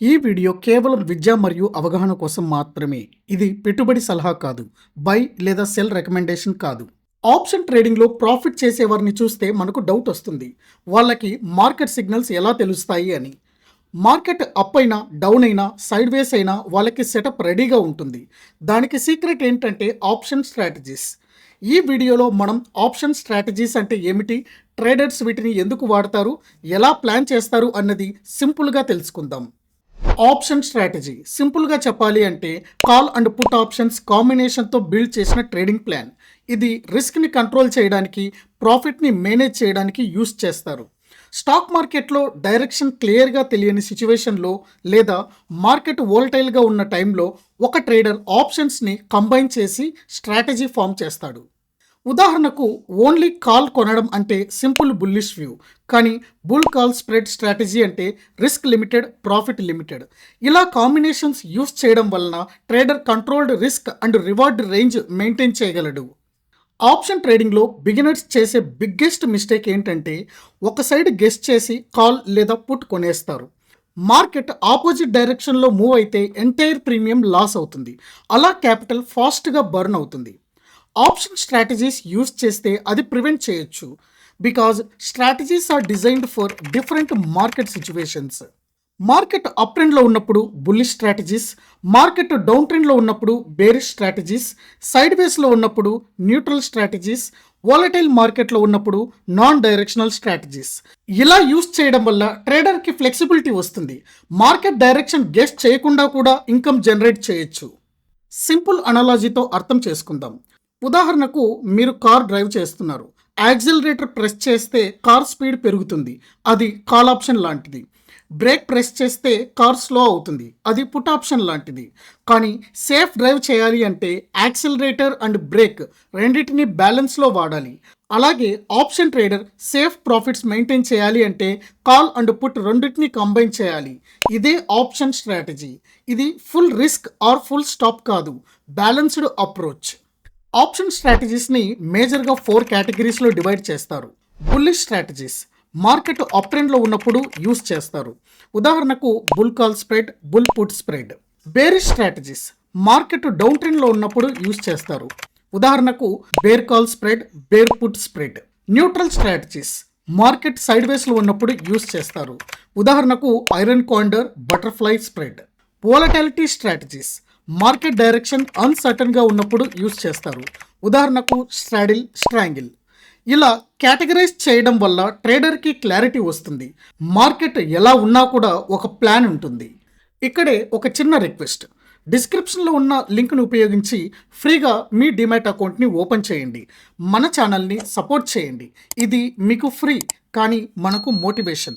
ఈ వీడియో కేవలం విద్య మరియు అవగాహన కోసం మాత్రమే. ఇది పెట్టుబడి సలహా కాదు బై లేదా సెల్ రికమెండేషన్ కాదు. ఆప్షన్ ట్రేడింగ్లో ప్రాఫిట్ చేసేవారిని చూస్తే మనకు డౌట్ వస్తుంది. వాళ్ళకి మార్కెట్ సిగ్నల్స్ ఎలా తెలుస్తాయి అని. మార్కెట్ అప్ అయినా డౌన్ అయినా సైడ్ వేస్ అయినా వాళ్ళకి సెటప్ రెడీగా ఉంటుంది. దానికి సీక్రెట్ ఏంటంటే ఆప్షన్ స్ట్రాటజీస్. ఈ వీడియోలో మనం ఆప్షన్ స్ట్రాటజీస్ అంటే ఏమిటి ట్రేడర్స్ వీటిని ఎందుకు వాడతారు ఎలా ప్లాన్ చేస్తారు అన్నది సింపుల్గా తెలుసుకుందాం. Option strategy. సింపుల్గా చెప్పాలి అంటే కాల్ అండ్ పుట్ ఆప్షన్స్ కాంబినేషన్తో బిల్డ్ చేసిన ట్రేడింగ్ ప్లాన్. ఇది రిస్క్ని కంట్రోల్ చేయడానికి ప్రాఫిట్ని మేనేజ్ చేయడానికి యూస్ చేస్తారు. స్టాక్ మార్కెట్లో డైరెక్షన్ క్లియర్గా తెలియని సిచ్యువేషన్లో లేదా మార్కెట్ వోల్టైల్గా ఉన్న టైంలో ఒక ట్రేడర్ ఆప్షన్స్ని కంబైన్ చేసి స్ట్రాటజీ ఫామ్ చేస్తాడు. ఉదాహరణకు ఓన్లీ కాల్ కొనడం అంటే సింపుల్ బుల్లిష్ వ్యూ కానీ బుల్ కాల్ స్ప్రెడ్ స్ట్రాటజీ అంటే రిస్క్ లిమిటెడ్ ప్రాఫిట్ లిమిటెడ్. ఇలా కాంబినేషన్స్ యూస్ చేయడం వలన trader controlled risk and reward range maintain చేయగలడు. ఆప్షన్ ట్రేడింగ్లో బిగినర్స్ చేసే బిగ్గెస్ట్ మిస్టేక్ ఏంటంటే ఒక సైడ్ గెస్ట్ చేసి కాల్ లేదా పుట్ కొనేస్తారు. మార్కెట్ ఆపోజిట్ డైరెక్షన్లో మూవ్ అయితే ఎంటైర్ ప్రీమియం లాస్ అవుతుంది. అలా క్యాపిటల్ ఫాస్ట్గా బర్న్ అవుతుంది. ఆప్షన్ స్ట్రాటజీస్ యూస్ చేస్తే అది ప్రివెంట్ చేయొచ్చు. Because strategies are designed for different market situations market up ట్రెండ్లో ఉన్నప్పుడు బుల్లిష్ స్ట్రాటజీస్ మార్కెట్ డౌన్ ట్రెండ్లో ఉన్నప్పుడు బేరిష్ స్ట్రాటజీస్ సైడ్ వేస్లో ఉన్నప్పుడు న్యూట్రల్ స్ట్రాటజీస్ వాలటైల్ మార్కెట్లో ఉన్నప్పుడు నాన్ డైరెక్షనల్ స్ట్రాటజీస్ ఇలా యూస్ చేయడం వల్ల ట్రేడర్కి ఫ్లెక్సిబిలిటీ వస్తుంది. మార్కెట్ డైరెక్షన్ గెస్ట్ చేయకుండా కూడా ఇన్కమ్ జనరేట్ చేయొచ్చు. సింపుల్ అనాలజీతో అర్థం చేసుకుందాం. ఉదాహరణకు మీరు కార్ డ్రైవ్ చేస్తున్నారు. యాక్సిలరేటర్ ప్రెస్ చేస్తే కార్ స్పీడ్ పెరుగుతుంది. అది కాల్ ఆప్షన్ లాంటిది. బ్రేక్ ప్రెస్ చేస్తే కార్ స్లో అవుతుంది. అది పుట్ ఆప్షన్ లాంటిది. కానీ సేఫ్ డ్రైవ్ చేయాలి అంటే యాక్సిలరేటర్ అండ్ బ్రేక్ రెండింటిని బ్యాలెన్స్లో వాడాలి. అలాగే option trader safe profits maintain చేయాలి అంటే కాల్ అండ్ పుట్ రెండింటిని కంబైన్ చేయాలి. ఇదే ఆప్షన్ స్ట్రాటజీ. ఇది full risk or full stop కాదు. Balanced approach. ఆప్షన్ స్ట్రాటజీస్ని మేజర్గా ఫోర్ కేటగిరీస్లో డివైడ్ చేస్తారు. బుల్లిష్ స్ట్రాటజీస్ మార్కెట్ అప్ ట్రెండ్లో ఉన్నప్పుడు యూస్ చేస్తారు. ఉదాహరణకు bull call spread bull put spread. Bearish strategies market down ట్రెండ్లో ఉన్నప్పుడు యూస్ చేస్తారు. ఉదాహరణకు bear call spread bear put spread. Neutral strategies market side వేస్లో ఉన్నప్పుడు యూస్ చేస్తారు. ఉదాహరణకు iron condor butterfly spread. Volatility strategies market direction అన్సర్టన్గా ఉన్నప్పుడు యూస్ చేస్తారు. ఉదాహరణకు స్ట్రాడిల్ స్ట్రాంగిల్. ఇలా కేటగరైజ్ చేయడం వల్ల ట్రేడర్కి క్లారిటీ వస్తుంది. మార్కెట్ ఎలా ఉన్నా కూడా ఒక ప్లాన్ ఉంటుంది. ఇక్కడే ఒక చిన్న రిక్వెస్ట్. డిస్క్రిప్షన్లో ఉన్న లింక్ను ఉపయోగించి ఫ్రీగా మీ డిమాట్ అకౌంట్ని ఓపెన్ చేయండి. మన ఛానల్ని సపోర్ట్ చేయండి. ఇది మీకు ఫ్రీ కానీ మనకు మోటివేషన్.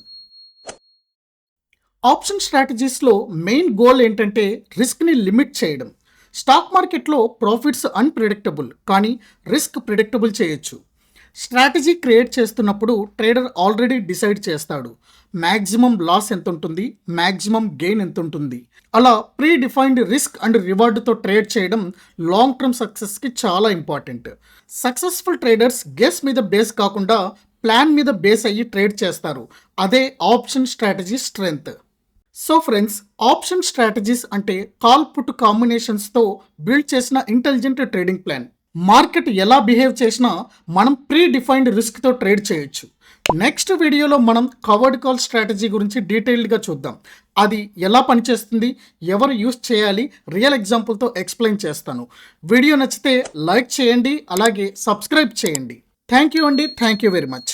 ఆప్షన్ స్ట్రాటజీస్లో మెయిన్ గోల్ ఏంటంటే రిస్క్ని లిమిట్ చేయడం. స్టాక్ మార్కెట్లో ప్రాఫిట్స్ అన్ప్రిడిక్టబుల్ కానీ రిస్క్ ప్రిడిక్టబుల్ చేయొచ్చు. స్ట్రాటజీ క్రియేట్ చేస్తున్నప్పుడు ట్రేడర్ ఆల్రెడీ డిసైడ్ చేస్తాడు. మ్యాక్సిమం లాస్ ఎంత ఉంటుంది మ్యాక్సిమం గెయిన్ ఎంత ఉంటుంది అలా ప్రీ డిఫైన్డ్ రిస్క్ అండ్ రివార్డ్తో ట్రేడ్ చేయడం లాంగ్ టర్మ్ సక్సెస్కి చాలా ఇంపార్టెంట్. సక్సెస్ఫుల్ ట్రేడర్స్ గెస్ మీద బేస్ కాకుండా ప్లాన్ మీద బేస్ అయ్యి ట్రేడ్ చేస్తారు. అదే option strategy strength. So friends option strategies అంటే కాల్ పుట్ కాంబినేషన్స్తో బిల్డ్ చేసిన ఇంటెలిజెంట్ ట్రేడింగ్ ప్లాన్. మార్కెట్ ఎలా బిహేవ్ చేసినా మనం ప్రీ డిఫైన్డ్ రిస్క్తో ట్రేడ్ చేయొచ్చు. నెక్స్ట్ వీడియోలో మనం కవర్డ్ కాల్ స్ట్రాటజీ గురించి డీటెయిల్డ్గా చూద్దాం. అది ఎలా పనిచేస్తుంది ఎవరు యూస్ చేయాలి రియల్ ఎగ్జాంపుల్తో ఎక్స్ప్లెయిన్ చేస్తాను. వీడియో నచ్చితే లైక్ చేయండి అలాగే సబ్స్క్రైబ్ చేయండి. థ్యాంక్ యూ అండి థ్యాంక్ యూ వెరీ మచ్.